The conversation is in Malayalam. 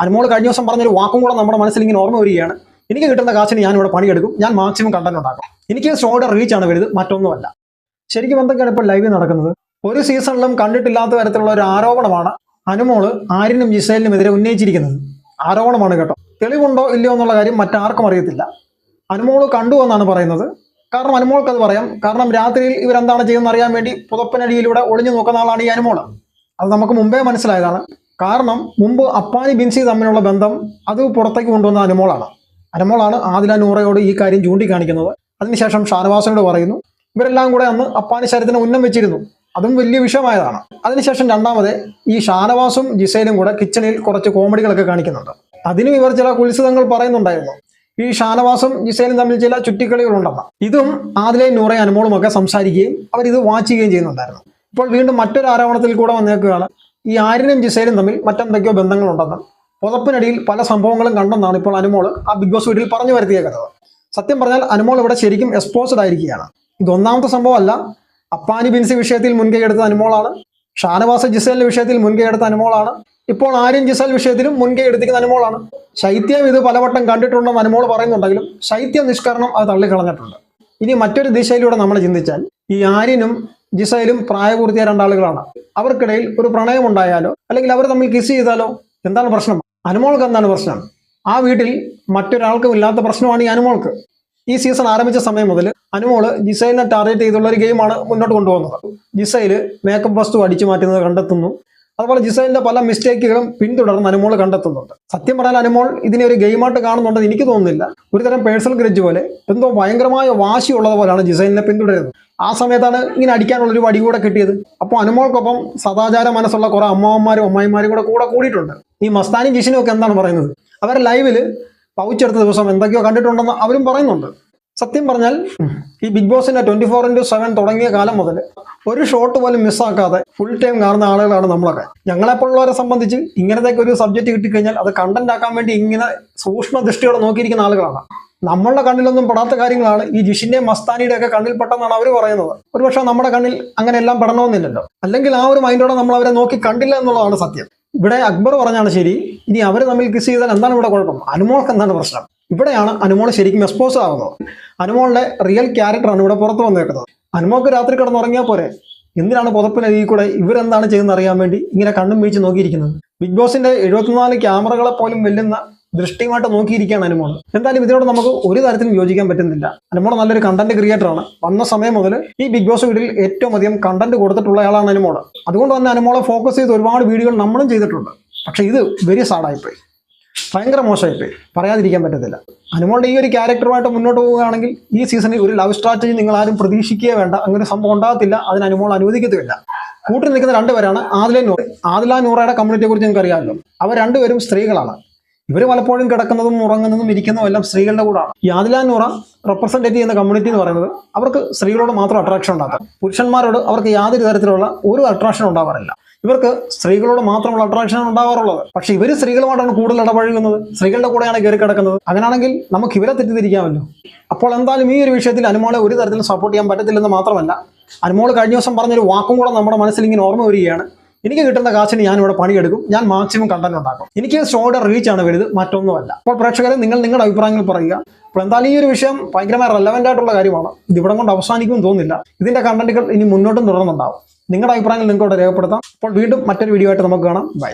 അനുമോൾ കഴിഞ്ഞ ദിവസം പറഞ്ഞൊരു വാക്കും കൂടെ നമ്മുടെ മനസ്സിൽ ഇങ്ങനെ ഓർമ്മ വരികയാണ്. എനിക്ക് കിട്ടുന്ന കാശിന് ഞാൻ ഇവിടെ പണിയെടുക്കും. ഞാൻ മാക്സിമം കണ്ടന്റ് ഉണ്ടാക്കും. എനിക്ക് ഷോയുടെ റീച്ച് ആണ് വലുത്. മറ്റൊന്നുമല്ല. ശരിക്കും എന്തൊക്കെയാണ് ഇപ്പോൾ ലൈവ് നടക്കുന്നത്? ഒരു സീസണിലും കണ്ടിട്ടില്ലാത്ത തരത്തിലുള്ള ഒരു ആരോപണമാണ് അനുമോൾ ആര്യനും ജിസേലിനും എതിരെ ഉന്നയിച്ചിരിക്കുന്നത്. ആരോപണമാണ് കേട്ടോ. തെളിവുണ്ടോ ഇല്ലയോ എന്നുള്ള കാര്യം മറ്റാർക്കും അറിയത്തില്ല. അനുമോൾ കണ്ടു എന്നാണ് പറയുന്നത്. കാരണം അനുമോൾക്ക് അത് പറയാം. കാരണം രാത്രിയിൽ ഇവരെന്താണ് ചെയ്യുന്നത് അറിയാൻ വേണ്ടി പുതപ്പനടിയിലൂടെ ഒളിഞ്ഞു നോക്കുന്ന ആളാണ് ഈ അനുമോൾ. അത് നമുക്ക് മുമ്പേ മനസ്സിലായതാണ്. കാരണം മുമ്പ് അപ്പാനി ബിൻസി തമ്മിലുള്ള ബന്ധം അത് പുറത്തേക്ക് കൊണ്ടുവന്ന അനുമോളാണ്. അനുമോളാണ് ആദില നൂറയോട് ഈ കാര്യം ചൂണ്ടിക്കാണിക്കുന്നത്. അതിനുശേഷം ഷാനവാസനോട് പറയുന്നു ഇവരെല്ലാം കൂടെ അന്ന് അപ്പാനി ശരത്തിനെ ഉന്നം വെച്ചിരുന്നു. അതും വലിയ വിഷയമായതാണ്. അതിനുശേഷം രണ്ടാമത് ഈ ഷാനവാസും ജിസയിലും കൂടെ കിച്ചണിൽ കുറച്ച് കോമഡികളൊക്കെ കാണിക്കുന്നുണ്ട്. അതിനും ഇവർ ചില കുത്സിതങ്ങൾ പറയുന്നുണ്ടായിരുന്നു. ഈ ഷാനവാസും ജിസയിലും തമ്മിൽ ചില ചുറ്റിക്കളികളുണ്ടെന്ന്. ഇതും ആദിലയും നൂറയും അനുമോളും ഒക്കെ സംസാരിക്കുകയും അവർ ഇത് വാച്ച് ചെയ്യുകയും ചെയ്യുന്നുണ്ടായിരുന്നു. ഇപ്പോൾ വീണ്ടും മറ്റൊരു ആരോപണത്തിൽ കൂടെ വന്നേക്കുകയാണ്. ഈ ആര്യനും ജിസേലും തമ്മിൽ മറ്റെന്തൊക്കെയോ ബന്ധങ്ങളുണ്ടെന്നും പുതപ്പിനടിയിൽ പല സംഭവങ്ങളും കണ്ടെന്നാണ് ഇപ്പോൾ അനുമോൾ ആ ബിഗ് ബോസ് വീട്ടിൽ പറഞ്ഞു വരുത്തിയ കഥ. സത്യം പറഞ്ഞാൽ അനുമോൾ ഇവിടെ ശരിക്കും എക്സ്പോസ്ഡ് ആയിരിക്കുകയാണ്. ഇത് ഒന്നാമത്തെ സംഭവമല്ല. അപ്പാനി ബിൻസി വിഷയത്തിൽ മുൻകൈ എടുത്ത അനുമോളാണ്. ഷാനവാസ ജിസേലിന്റെ വിഷയത്തിൽ മുൻകൈ എടുത്ത അനുമോളാണ്. ഇപ്പോൾ ആര്യൻ ജിസൽ വിഷയത്തിലും മുൻകൈ എടുത്തിരിക്കുന്ന അനുമോളാണ്. ശൈത്യം ഇത് പലവട്ടം കണ്ടിട്ടുണ്ടെന്ന് അനുമോൾ പറയുന്നുണ്ടെങ്കിലും ശൈത്യ നിഷ്കരണം അത് തള്ളിക്കളഞ്ഞിട്ടുണ്ട്. ഇനി മറ്റൊരു ദിശയിലൂടെ നമ്മൾ ചിന്തിച്ചാൽ ഈ ആര്യനും ജിസയിലും പ്രായപൂർത്തിയായ രണ്ടാളുകളാണ്. അവർക്കിടയിൽ ഒരു പ്രണയം ഉണ്ടായാലോ അല്ലെങ്കിൽ അവർ തമ്മിൽ കിസ് ചെയ്താലോ എന്താണ് പ്രശ്നം? അനുമോൾക്ക് എന്താണ് പ്രശ്നം? ആ വീട്ടിൽ മറ്റൊരാൾക്കും ഇല്ലാത്ത പ്രശ്നമാണ് ഈ അനുമോൾക്ക്. ഈ സീസൺ ആരംഭിച്ച സമയം മുതൽ അനുമോൾ ജിസൈലിനെ ടാർഗറ്റ് ചെയ്തുള്ള ഒരു ഗെയിമാണ് മുന്നോട്ട് കൊണ്ടുപോകുന്നത്. ജിസൈൽ മേക്കപ്പ് വസ്തു അടിച്ചു മാറ്റുന്നത് കണ്ടെത്തുന്നു. അതുപോലെ ജിസൈലിന്റെ പല മിസ്റ്റേക്കുകളും പിന്തുടർന്ന് അനുമോൾ കണ്ടെത്തുന്നുണ്ട്. സത്യം പറഞ്ഞാൽ അനുമോൾ ഇതിനെ ഒരു ഗെയിമായിട്ട് കാണുന്നുണ്ടെന്ന് എനിക്ക് തോന്നുന്നില്ല. ഒരുതരം പേഴ്സണൽ ഗ്രജ് പോലെ എന്തോ ഭയങ്കരമായ വാശിയുള്ളത് പോലെയാണ് ജിസൈലിനെ പിന്തുടരുന്നത്. ആ സമയത്താണ് ഇങ്ങനെ അടിക്കാനുള്ള ഒരു വടി കൂടെ കിട്ടിയത്. അപ്പോൾ അനുമോൾക്കൊപ്പം സദാചാര മനസ്സുള്ള കുറെ അമ്മാവന്മാരും അമ്മായിമാരും കൂടെ കൂടെ കൂടിയിട്ടുണ്ട്. ഈ മസ്താനും ജിഷിനും ഒക്കെ എന്താണ് പറയുന്നത്? അവർ ലൈവിൽ പൗച്ചെടുത്ത ദിവസം എന്തൊക്കെയോ കണ്ടിട്ടുണ്ടെന്ന് അവരും പറയുന്നുണ്ട്. സത്യം പറഞ്ഞാൽ ഈ ബിഗ് ബോസിന്റെ ട്വന്റി ഫോർ ഇന്റു സെവൻ തുടങ്ങിയ കാലം മുതൽ ഒരു ഷോട്ട് പോലും മിസ്സാക്കാതെ ഫുൾ ടൈം കാണുന്ന ആളുകളാണ് നമ്മളൊക്കെ. ഞങ്ങളെപ്പോഴുള്ളവരെ സംബന്ധിച്ച് ഇങ്ങനത്തെ ഒരു സബ്ജക്റ്റ് കിട്ടിക്കഴിഞ്ഞാൽ അത് കണ്ടന്റ് ആക്കാൻ വേണ്ടി ഇങ്ങനെ സൂക്ഷ്മ ദൃഷ്ടിയോടെ നോക്കിയിരിക്കുന്ന ആളുകളാണ്. നമ്മളുടെ കണ്ണിലൊന്നും പെടാത്ത കാര്യങ്ങളാണ് ഈ ജിഷിന്റെ മസ്താനിയുടെ ഒക്കെ കണ്ണിൽ പെട്ടെന്നാണ് അവർ പറയുന്നത്. ഒരുപക്ഷെ നമ്മുടെ കണ്ണിൽ അങ്ങനെയെല്ലാം പെടണമെന്നില്ലല്ലോ. അല്ലെങ്കിൽ ആ ഒരു മൈൻഡോടെ നമ്മൾ അവരെ നോക്കി കണ്ടില്ല എന്നുള്ളതാണ് സത്യം. ഇവിടെ അക്ബർ പറഞ്ഞാണ് ശരി ഇനി അവർ തമ്മിൽ കിസ് ചെയ്താൽ എന്താണ് ഇവിടെ കുഴപ്പം? അനുമോൾക്ക് എന്താണ് പ്രശ്നം? ഇവിടെയാണ് അനുമോൾ ശരിക്കും എക്സ്പോസ് ആകുന്നത് അനുമോളുടെ റിയൽ ക്യാരക്ടറാണ് ഇവിടെ പുറത്ത് വന്നേക്കുന്നത്. അനുമോൾക്ക് രാത്രി കിടന്നുറങ്ങിയാൽ പോരെ? എന്തിനാണ് പുതപ്പിനരികിൽ കൂടെ ഇവരെന്താണ് ചെയ്യുന്നത് അറിയാൻ വേണ്ടി ഇങ്ങനെ കണ്ണും വീഴ്ച നോക്കിയിരിക്കുന്നത്? ബിഗ് ബോസിന്റെ എഴുപത്തിനാല് ക്യാമറകളെ പോലും വെല്ലുന്ന ദൃഷ്ടിയുമായിട്ട് നോക്കിയിരിക്കുകയാണ് അനുമോൾ. എന്തായാലും ഇതിനോട് നമുക്ക് ഒരു തരത്തിലും യോജിക്കാൻ പറ്റുന്നില്ല. അനുമോൾ നല്ലൊരു കണ്ടന്റ് ക്രിയേറ്ററാണ് വന്ന സമയം മുതൽ ഈ ബിഗ് ബോസ് വീട്ടിൽ ഏറ്റവും അധികം കണ്ടന്റ് കൊടുത്തിട്ടുള്ള ആളാണ് അനുമോൾ. അതുകൊണ്ട് തന്നെ അനുമോളെ ഫോക്കസ് ചെയ്ത് ഒരുപാട് വീഡിയോകൾ നമ്മളും ചെയ്തിട്ടുണ്ട്. പക്ഷെ ഇത് വെരി സാഡായിപ്പോയി ഭയങ്കര മോശമായിപ്പോയി. പറയാതിരിക്കാൻ പറ്റത്തില്ല. അനുമോളുടെ ഈ ഒരു ക്യാരക്ടറുമായിട്ട് മുന്നോട്ട് പോവുകയാണെങ്കിൽ ഈ സീസണിൽ ഒരു ലവ് സ്ട്രാറ്റജി നിങ്ങൾ ആരും പ്രതീക്ഷിക്കുകയേ വേണ്ട. അങ്ങനെ സംഭവം ഉണ്ടാകത്തില്ല. അതിന് അനുമോൾ അനുവദിക്കത്തുമില്ല. കൂട്ടി നിൽക്കുന്ന രണ്ടുപേരാണ് ആദില നൂർ ആദില നൂറയുടെ കമ്മ്യൂണിറ്റിയെ കുറിച്ച് നിങ്ങൾക്ക് അറിയാമല്ലോ അവർ രണ്ടുപേരും സ്ത്രീകളാണ്. ഇവർ പലപ്പോഴും കിടക്കുന്നതും ഉറങ്ങുന്നതും ഇരിക്കുന്നതും എല്ലാം സ്ത്രീകളുടെ കൂടാണ്. യാദിലാൻ നുറ റെപ്രസെന്റേറ്റ് ചെയ്യുന്ന കമ്മ്യൂണിറ്റി എന്ന് പറയുന്നത് അവർക്ക് സ്ത്രീകളോട് മാത്രം അട്രാക്ഷൻ ഉണ്ടാകും പുരുഷന്മാരോട് അവർക്ക് യാതൊരു തരത്തിലുള്ള ഒരു അട്രാക്ഷൻ ഉണ്ടാവാറില്ല. ഇവർക്ക് സ്ത്രീകളോട് മാത്രമുള്ള അട്രാക്ഷൻ ഉണ്ടാവാറുള്ളത്. പക്ഷെ ഇവർ സ്ത്രീകളുമായിട്ടാണ് കൂടുതൽ ഇടപഴകുന്നത്. സ്ത്രീകളുടെ കൂടെയാണ് കയറി കിടക്കുന്നത്. അങ്ങനെയാണെങ്കിൽ നമുക്ക് ഇവരെ തെറ്റിദ്ധരിക്കാമല്ലോ. അപ്പോൾ എന്തായാലും ഈ ഒരു വിഷയത്തിൽ അനുമോളെ ഒരു തരത്തിലും സപ്പോർട്ട് ചെയ്യാൻ പറ്റത്തില്ലെന്ന് മാത്രമല്ല അനുമോൾ കഴിഞ്ഞ ദിവസം പറഞ്ഞൊരു വാക്കും കൂടെ നമ്മുടെ മനസ്സിൽ ഇങ്ങനെ ഓർമ്മ വരികയാണ്. എനിക്ക് കിട്ടുന്ന കാശിന് ഞാൻ ഇവിടെ പണിയെടുക്കും ഞാൻ മാക്സിമം കണ്ടന്റ് ഉണ്ടാക്കും. എനിക്ക് ഷോയുടെ റീച്ച് ആണ് വലുത് മറ്റൊന്നുമല്ല. അപ്പോൾ പ്രേക്ഷകരെ നിങ്ങൾ നിങ്ങളുടെ അഭിപ്രായങ്ങൾ പറയുക. അപ്പോൾ എന്തായാലും ഈ ഒരു വിഷയം ഭയങ്കരമായി റെലവെന്റ് ആയിട്ടുള്ള കാര്യമാണ്. ഇത് ഇവിടെ കൊണ്ട് അവസാനിക്കുമെന്ന് തോന്നുന്നില്ല. ഇതിന്റെ കണ്ടന്റുകൾ ഇനി മുന്നോട്ടും തുടർന്നുണ്ടാവും. നിങ്ങളുടെ അഭിപ്രായങ്ങൾ നിങ്ങൾക്ക് രേഖപ്പെടുത്താം. അപ്പോൾ വീണ്ടും മറ്റൊരു വീഡിയോ ആയിട്ട് നമുക്ക് കാണാം. ബൈ